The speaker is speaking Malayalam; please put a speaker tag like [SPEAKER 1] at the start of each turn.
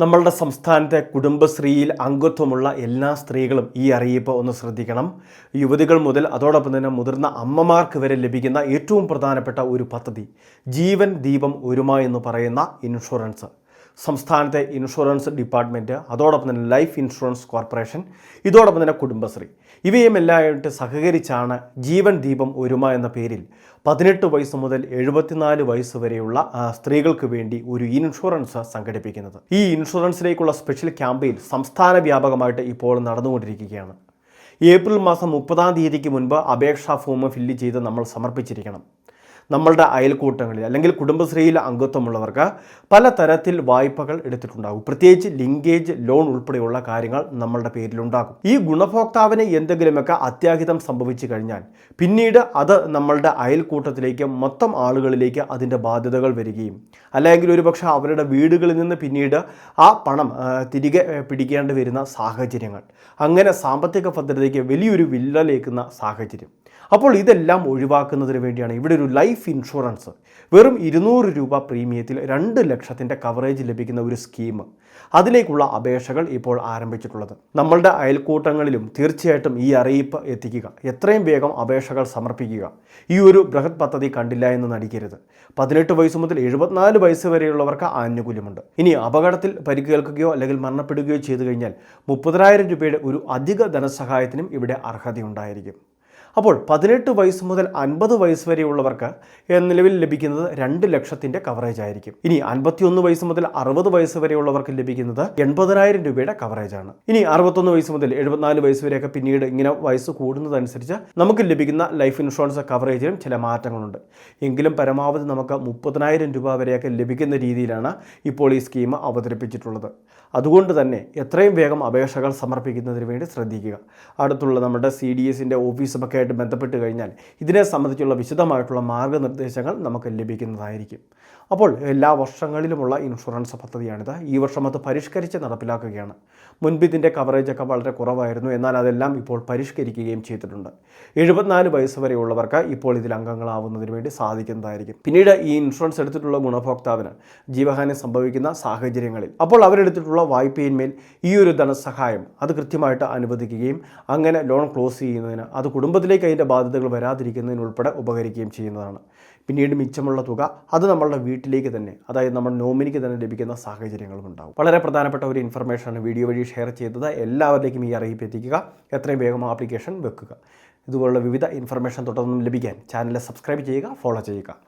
[SPEAKER 1] നമ്മളുടെ സംസ്ഥാനത്തെ കുടുംബശ്രീയിൽ അംഗത്വമുള്ള എല്ലാ സ്ത്രീകളും ഈ അറിയിപ്പ് ഒന്ന് ശ്രദ്ധിക്കണം. യുവതികൾ മുതൽ അതോടൊപ്പം തന്നെ മുതിർന്ന അമ്മമാർക്ക് വരെ ലഭിക്കുന്ന ഏറ്റവും പ്രധാനപ്പെട്ട ഒരു പദ്ധതി ജീവൻ ദീപം ഒരുമ എന്ന് പറയുന്ന ഇൻഷുറൻസ്. സംസ്ഥാനത്തെ ഇൻഷുറൻസ് ഡിപ്പാർട്ട്മെന്റ് അതോടൊപ്പം തന്നെ ലൈഫ് ഇൻഷുറൻസ് കോർപ്പറേഷൻ ഇതോടൊപ്പം തന്നെ കുടുംബശ്രീ. ഇവയും എല്ലായിട്ട് സഹകരിച്ചാണ് ജീവൻ ദീപം ഒരുമ എന്ന പേരിൽ പതിനെട്ട് വയസ്സ് മുതൽ എഴുപത്തിനാല് വയസ്സ് വരെയുള്ള സ്ത്രീകൾക്ക് വേണ്ടി ഒരു ഇൻഷുറൻസ് സംഘടിപ്പിക്കുന്നത്. ഈ ഇൻഷുറൻസിലേക്കുള്ള സ്പെഷ്യൽ ക്യാമ്പയിൻ സംസ്ഥാന വ്യാപകമായിട്ട് ഇപ്പോൾ നടന്നുകൊണ്ടിരിക്കുകയാണ്. ഏപ്രിൽ മാസം മുപ്പതാം തീയതിക്ക് മുൻപ് അപേക്ഷാ ഫോം ഫില്ല് ചെയ്ത് നമ്മൾ സമർപ്പിച്ചിരിക്കണം. നമ്മളുടെ അയൽക്കൂട്ടങ്ങളിൽ അല്ലെങ്കിൽ കുടുംബശ്രീയിൽ അംഗത്വമുള്ളവർക്ക് പലതരത്തിൽ വായ്പകൾ എടുത്തിട്ടുണ്ടാകും. പ്രത്യേകിച്ച് ലിങ്കേജ് ലോൺ ഉൾപ്പെടെയുള്ള കാര്യങ്ങൾ നമ്മളുടെ പേരിലുണ്ടാകും. ഈ ഗുണഭോക്താവിന് എന്തെങ്കിലുമൊക്കെ അത്യാഹിതം സംഭവിച്ചു കഴിഞ്ഞാൽ പിന്നീട് അത് നമ്മളുടെ അയൽക്കൂട്ടത്തിലേക്ക് മൊത്തം ആളുകളിലേക്ക് അതിന്റെ ബാധ്യതകൾ വരികയും അല്ലെങ്കിൽ ഒരുപക്ഷെ അവരുടെ വീടുകളിൽ നിന്ന് പിന്നീട് ആ പണം തിരികെ പിടിക്കേണ്ടി വരുന്ന സാഹചര്യങ്ങൾ. അങ്ങനെ സാമ്പത്തിക ഭദ്രതയ്ക്ക് വലിയൊരു വില്ലലേക്കുന്ന സാഹചര്യം. അപ്പോൾ ഇതെല്ലാം ഒഴിവാക്കുന്നതിന് വേണ്ടിയാണ് ഇവിടെ ഒരു ലൈഫ് ഇൻഷുറൻസ്. വെറും ഇരുന്നൂറ് രൂപ പ്രീമിയത്തിൽ രണ്ട് ലക്ഷത്തിന്റെ കവറേജ് ലഭിക്കുന്ന ഒരു സ്കീം. അതിലേക്കുള്ള അപേക്ഷകൾ ഇപ്പോൾ ആരംഭിച്ചിട്ടുള്ളത്. നമ്മളുടെ അയൽക്കൂട്ടങ്ങളിലും തീർച്ചയായിട്ടും ഈ അറിയിപ്പ് എത്തിക്കുക. എത്രയും വേഗം അപേക്ഷകൾ സമർപ്പിക്കുക. ഈ ഒരു ബൃഹത് പദ്ധതി കണ്ടില്ല എന്ന് നടിക്കരുത്. പതിനെട്ട് വയസ്സ് മുതൽ എഴുപത്തിനാല് വയസ്സ് വരെയുള്ളവർക്ക് ആനുകൂല്യമുണ്ട്. ഇനി അപകടത്തിൽ പരിക്കേൽക്കുകയോ അല്ലെങ്കിൽ മരണപ്പെടുകയോ ചെയ്തു കഴിഞ്ഞാൽ മുപ്പതിനായിരം രൂപയുടെ ഒരു അധിക ധനസഹായത്തിനും ഇവിടെ അർഹതയുണ്ടായിരിക്കും. അപ്പോൾ പതിനെട്ട് വയസ്സ് മുതൽ അൻപത് വയസ്സ് വരെയുള്ളവർക്ക് നിലവിൽ ലഭിക്കുന്നത് രണ്ട് ലക്ഷത്തിന്റെ കവറേജ് ആയിരിക്കും. ഇനി അൻപത്തിയൊന്ന് വയസ്സ് മുതൽ അറുപത് വയസ്സ് വരെയുള്ളവർക്ക് ലഭിക്കുന്നത് എൺപതിനായിരം രൂപയുടെ കവറേജ് ആണ്. ഇനി അറുപത്തൊന്ന് വയസ്സ് മുതൽ എഴുപത്തിനാല് വയസ്സ് വരെയൊക്കെ പിന്നീട് ഇങ്ങനെ വയസ്സ് കൂടുന്നതനുസരിച്ച് നമുക്ക് ലഭിക്കുന്ന ലൈഫ് ഇൻഷുറൻസ് കവറേജിലും ചില മാറ്റങ്ങളുണ്ട്. എങ്കിലും പരമാവധി നമുക്ക് മുപ്പതിനായിരം രൂപ വരെയൊക്കെ ലഭിക്കുന്ന രീതിയിലാണ് ഇപ്പോൾ ഈ സ്കീം അവതരിപ്പിച്ചിട്ടുള്ളത്. അതുകൊണ്ട് തന്നെ എത്രയും വേഗം അപേക്ഷകൾ സമർപ്പിക്കുന്നതിന് വേണ്ടി ശ്രദ്ധിക്കുക. അടുത്തുള്ള നമ്മുടെ സി ഡി എസിന്റെ ഓഫീസുമൊക്കെ ആയിട്ട് ബന്ധപ്പെട്ട് കഴിഞ്ഞാൽ ഇതിനെ സംബന്ധിച്ചുള്ള വിശദമായിട്ടുള്ള മാർഗനിർദ്ദേശങ്ങൾ നമുക്ക് ലഭിക്കുന്നതായിരിക്കും. അപ്പോൾ എല്ലാ വർഷങ്ങളിലുമുള്ള ഇൻഷുറൻസ് പദ്ധതിയാണിത്. ഈ വർഷം അത് പരിഷ്കരിച്ച് നടപ്പിലാക്കുകയാണ്. മുൻപ് ഇതിന്റെ കവറേജൊക്കെ വളരെ കുറവായിരുന്നു. എന്നാൽ അതെല്ലാം ഇപ്പോൾ പരിഷ്കരിക്കുകയും ചെയ്തിട്ടുണ്ട്. എഴുപത്തിനാല് വയസ്സ് വരെയുള്ളവർക്ക് ഇപ്പോൾ ഇതിൽ അംഗങ്ങളാവുന്നതിന് വേണ്ടി സാധിക്കുന്നതായിരിക്കും. പിന്നീട് ഈ ഇൻഷുറൻസ് എടുത്തിട്ടുള്ള ഗുണഭോക്താവിന് ജീവഹാനി സംഭവിക്കുന്ന സാഹചര്യങ്ങളിൽ അപ്പോൾ അവരെടുത്തിട്ടുള്ള വായ്പയിന്മേൽ ഈ ഒരു ധനസഹായം അത് കൃത്യമായിട്ട് അനുവദിക്കുകയും അങ്ങനെ ലോൺ ക്ലോസ് ചെയ്യുന്നതിന് അത് കുടുംബത്തിലേക്ക് അതിന്റെ ബാധ്യതകൾ വരാതിരിക്കുന്നതിനുൾപ്പെടെ ഉപകരിക്കുകയും ചെയ്യുന്നതാണ്. പിന്നീട് മിച്ചമുള്ള തുക അത് നമ്മളുടെ വീട്ടിലേക്ക് തന്നെ അതായത് നമ്മൾ നോമിനിക്ക് തന്നെ ലഭിക്കുന്ന സാഹചര്യങ്ങളും ഉണ്ടാവും. വളരെ പ്രധാനപ്പെട്ട ഒരു ഇൻഫർമേഷനാണ് വീഡിയോ വഴി ഷെയർ ചെയ്തത്. എല്ലാവരിലേക്കും ഈ അറിയിപ്പ് എത്തിക്കുക. എത്രയും വേഗം ആപ്ലിക്കേഷൻ വെക്കുക. ഇതുപോലുള്ള വിവിധ ഇൻഫർമേഷൻ തുടർന്നും ലഭിക്കാൻ ചാനൽ സബ്സ്ക്രൈബ് ചെയ്യുക ഫോളോ ചെയ്യുക.